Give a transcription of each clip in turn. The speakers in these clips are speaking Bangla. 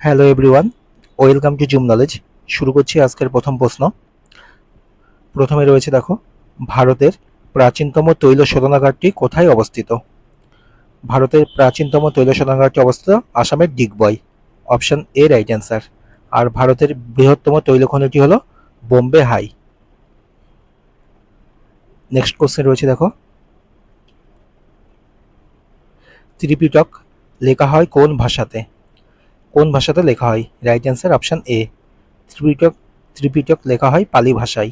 Hello everyone welcome to Zoom Knowledge শুরু করছি আজকের প্রথম প্রশ্ন। প্রথমে রয়েছে, দেখো, ভারতের প্রাচীনতম তৈল শোধনাগারটি কোথায় অবস্থিত? ভারতের প্রাচীনতম তৈল শোধনাগারটি অবস্থিত আসামের Digboi. Option A right answer আর ভারতের বৃহত্তম তৈল খনিটি হলো বোম্বে হাই। নেক্সট কোশ্চেন রয়েছে, দেখো। ত্রিপিটক লেখা হয় কোন ভাষাতে? কোন ভাষাতে লেখা হয়? Right answer option A Tripitaka Tripitaka লেখা হয় পালি ভাষায়।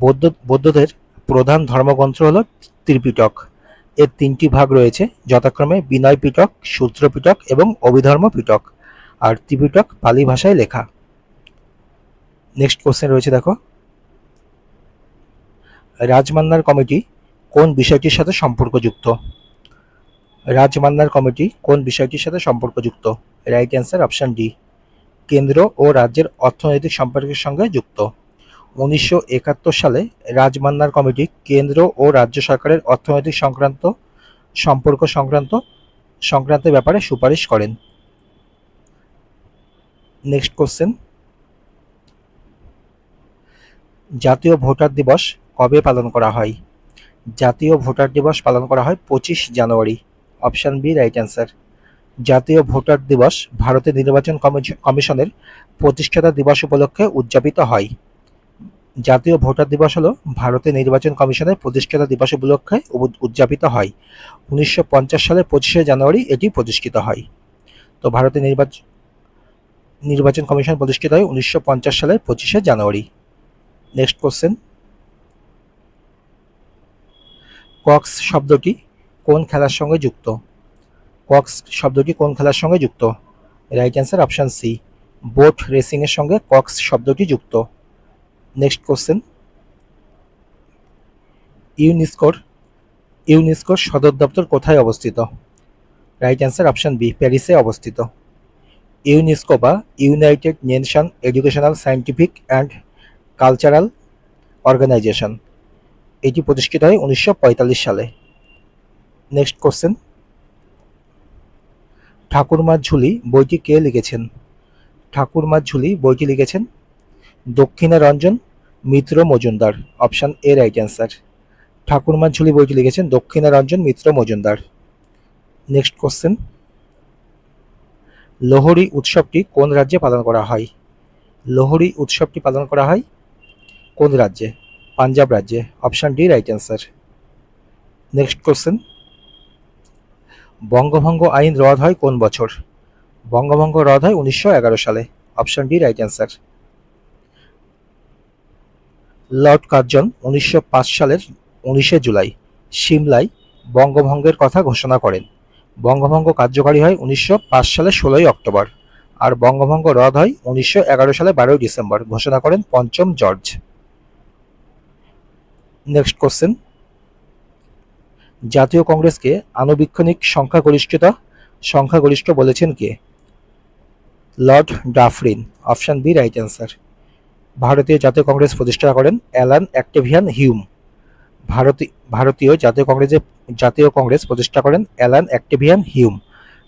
বৌদ্ধ, বৌদ্ধদের প্রধান ধর্মগ্রন্থ হল ত্রিপিটক। এর তিনটি ভাগ রয়েছে, যথাক্রমে বিনয় পিটক সূত্র পিটক এবং অভিধর্ম পিটক আর ত্রিপিটক পালি ভাষায় লেখা। নেক্সট কোশ্চেন রয়েছে দেখো। রাজমান্নার কমিটি কোন বিষয়টির সাথে সম্পর্কযুক্ত? রাজমান্নার কমিটি কোন বিষয়টির সাথে সম্পর্কযুক্ত? রাইট অ্যান্সার অপশান ডি কেন্দ্র ও রাজ্যের অর্থনৈতিক সম্পর্কের সঙ্গে যুক্ত। উনিশশো একাত্তর সালে রাজমান্নার কমিটি কেন্দ্র ও রাজ্য সরকারের অর্থনৈতিক সংক্রান্ত, সম্পর্ক সংক্রান্ত সংক্রান্ত ব্যাপারে সুপারিশ করেন। নেক্সট কোশ্চেন জাতীয় ভোটার দিবস কবে পালন করা হয়? জাতীয় ভোটার দিবস পালন করা হয় পঁচিশ জানুয়ারি। অপশান বি রাইট অ্যান্সার জাতীয় ভোটার দিবস ভারতের নির্বাচন কমিশ- কমিশনের প্রতিষ্ঠাতা দিবস উপলক্ষে উদযাপিত হয়। জাতীয় ভোটার দিবস হলো ভারতের নির্বাচন কমিশনের প্রতিষ্ঠাতা দিবস উপলক্ষে উদযাপিত হয়। উনিশশো সালের পঁচিশে জানুয়ারি এটি প্রতিষ্ঠিত হয়। তো ভারতের নির্বাচন নির্বাচন কমিশন প্রতিষ্ঠিত হয় উনিশশো পঞ্চাশ সালের পঁচিশে জানুয়ারি। নেক্সট কোশ্চেন কক্স শব্দটি কোন খেলার সঙ্গে যুক্ত? কক্স শব্দটি কোন খেলার সঙ্গে যুক্ত? Right answer option C boat রেসিংয়ের সঙ্গে কক্স শব্দটি যুক্ত। নেক্সট কোশ্চেন ইউনিস্কোর ইউনেস্কোর সদর দপ্তর কোথায় অবস্থিত? রাইট অ্যান্সার অপশান বি প্যারিসে অবস্থিত। ইউনেস্কো বা United Nation Educational Scientific and Cultural Organization এটি প্রতিষ্ঠিত হয় উনিশশো পঁয়তাল্লিশ সালে। নেক্সট কোশ্চেন ঠাকুরমার ঝুলি বইটি কে লিখেছেন? ঠাকুরমার ঝুলি বইটি লিখেছেন Dakshina Ranjan, Mitra Majumdar. Option A right answer. Thakurmar Jhuli বইটি লিখেছেন দক্ষিণা রঞ্জন, মিত্র মজুমদার। Next question. লোহড়ী উৎসবটি কোন রাজ্যে পালন করা হয়? লোহড়ী উৎসবটি পালন করা হয় কোন রাজ্যে? পাঞ্জাব রাজ্যে। Option D right answer. Next question. বঙ্গভঙ্গ আইন রদ হয় কোন বছর? বঙ্গভঙ্গ রদ হয় উনিশশো এগারো সালে। Option D, right answer. Lord Curzon উনিশশো পাঁচ সালের উনিশে জুলাই সিমলায় বঙ্গভঙ্গের কথা ঘোষণা করেন। বঙ্গভঙ্গ কার্যকারী হয় উনিশশো পাঁচ সালের ষোলোই অক্টোবর আর বঙ্গভঙ্গ রদ হয় উনিশশো এগারো সালে বারোই ডিসেম্বর, ঘোষণা করেন পঞ্চম জর্জ। Next question. জাতীয় কংগ্রেসকে আনুবীক্ষণিক সংখ্যাগরিষ্ঠতা, সংখ্যাগরিষ্ঠ বলেছেন কে? Lord Dufferin, option B right answer. ভারতীয় জাতীয় কংগ্রেস প্রতিষ্ঠা করেন অ্যালান অ্যাক্টেভিয়ান হিউম। ভারতী, ভারতীয় জাতীয় কংগ্রেসের জাতীয় কংগ্রেস প্রতিষ্ঠা করেন Allan Octavian Hume.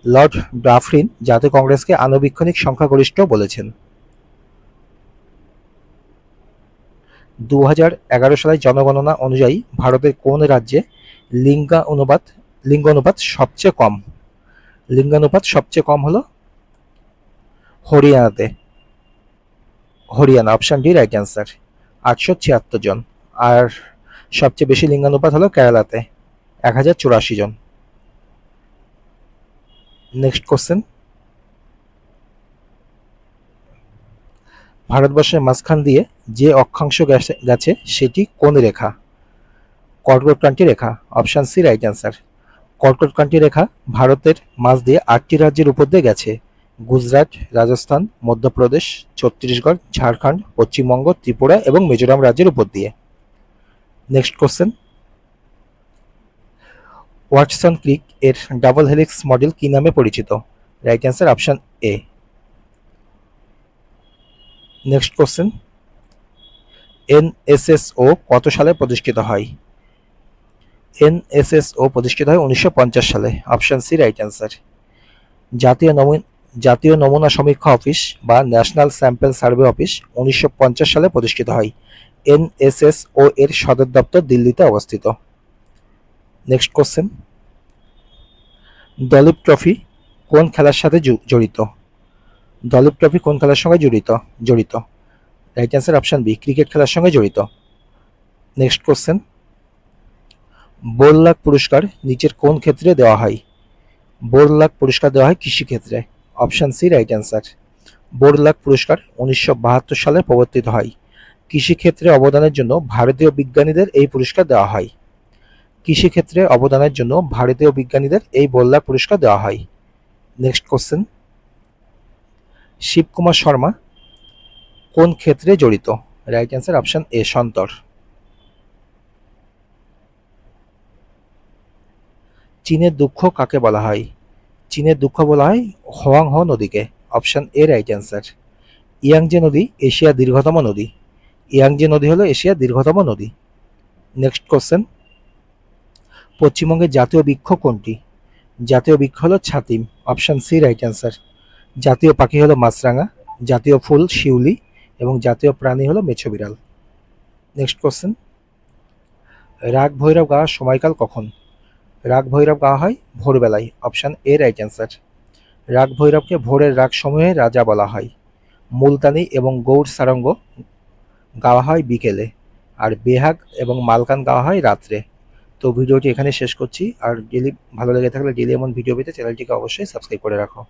Lord Dufferin জাতীয় কংগ্রেসকে আনুবীক্ষণিক সংখ্যাগরিষ্ঠ বলেছেন। দু হাজার এগারো সালের জনগণনা অনুযায়ী ভারতের কোন রাজ্যে লিঙ্গা অনুপাত সবচেয়ে কম? লিঙ্গানুপাত সবচেয়ে কম হলো হরিয়ানাতে। Haryana option D right answer আটশো ছিয়াত্তর জন। আর সবচেয়ে বেশি লিঙ্গানুপাত হলো কেরালাতে, এক হাজার চুরাশি জন। নেক্সট কোশ্চেন ভারতবর্ষের মাঝখান দিয়ে যে অক্ষাংশ গেছে সেটি কোন রেখা? কর্কটক্রান্তি রেখা অপশান সি রাইট অ্যান্সার কর্কটক্রান্তি রেখা ভারতের মাঝ দিয়ে আটটি রাজ্যের উপর দিয়ে গেছে। গুজরাট, রাজস্থান, মধ্যপ্রদেশ, ছত্তিশগড়, ঝাড়খণ্ড, পশ্চিমবঙ্গ, ত্রিপুরা এবং মিজোরাম রাজ্যের উপর দিয়ে। নেক্সট কোশ্চেন ওয়াটসন ক্রিক এর ডাবল হেলিক্স মডেল কি নামে পরিচিত? Right answer option A next question NSSO কত সালে প্রতিষ্ঠিত হয়? এনএসএসও প্রতিষ্ঠিত হয় উনিশশো পঞ্চাশ সালে। অপশন সি রাইট অ্যান্সার জাতীয় নবীন জাতীয় নমুনা সমীক্ষা অফিস বা ন্যাশনাল স্যাম্পল সার্ভে অফিস উনিশশো পঞ্চাশ সালে প্রতিষ্ঠিত হয়। এনএসএসও এর সদর দপ্তর দিল্লিতে অবস্থিত। নেক্সট কোশ্চেন দলীপ ট্রফি কোন খেলার সাথে জড়িত? দলীপ ট্রফি কোন খেলার সঙ্গে জড়িত? জড়িত। Right answer option B cricket খেলার সঙ্গে জড়িত। নেক্সট কোশ্চেন বোরলাক পুরস্কার নিচের কোন ক্ষেত্রে দেওয়া হয়? বোরলাক পুরস্কার দেওয়া হয় কৃষি ক্ষেত্রে। Option C right answer Borlaug পুরস্কার উনিশশো বাহাত্তর সালে প্রবর্তিত হয়। কৃষিক্ষেত্রে অবদানের জন্য ভারতীয় বিজ্ঞানীদের এই পুরস্কার দেওয়া হয়। কৃষিক্ষেত্রে অবদানের জন্য ভারতীয় বিজ্ঞানীদের এই বোরলাক পুরস্কার দেওয়া হয়। নেক্সট কোশ্চেন শিবকুমার শর্মা কোন ক্ষেত্রে জড়িত? রাইট অ্যান্সার অপশন এ সন্তর। চীনের দুঃখ কাকে বলা হয়? চীনের দুঃখ বলা হয় হোয়াংহ নদীকে। Option A right answer Yangtze নদী এশিয়ার দীর্ঘতম নদী। ইয়াংজে নদী হলো এশিয়ার দীর্ঘতম নদী। নেক্সট কোশ্চেন পশ্চিমবঙ্গের জাতীয় বৃক্ষ কোনটি? জাতীয় বৃক্ষ হলো ছাতিম। অপশন সি রাইট অ্যান্সার জাতীয় পাখি হলো মাছরাঙা, জাতীয় ফুল শিউলি এবং জাতীয় প্রাণী হলো মেছো বিড়াল। নেক্সট কোশ্চেন রাগ ভৈরব গাওয়ার সময়কাল কখন? রাগ ভৈরব গাওয়া হয় ভোরবেলায় অপশান এ রাইট অ্যান্সার রাগ ভৈরবকে ভোরের রাগ সমূহে রাজা বলা হয়। মুলতানি এবং গৌড় সারঙ্গ গাওয়া হয় বিকেলে আর বেহাগ এবং মালকান গাওয়া হয় রাত্রে। তো ভিডিওটি এখানে শেষ করছি। আর ডেলি ভালো লেগে থাকলে ডেলি এমন ভিডিও পেতে চ্যানেলটিকে অবশ্যই সাবস্ক্রাইব করে রাখো।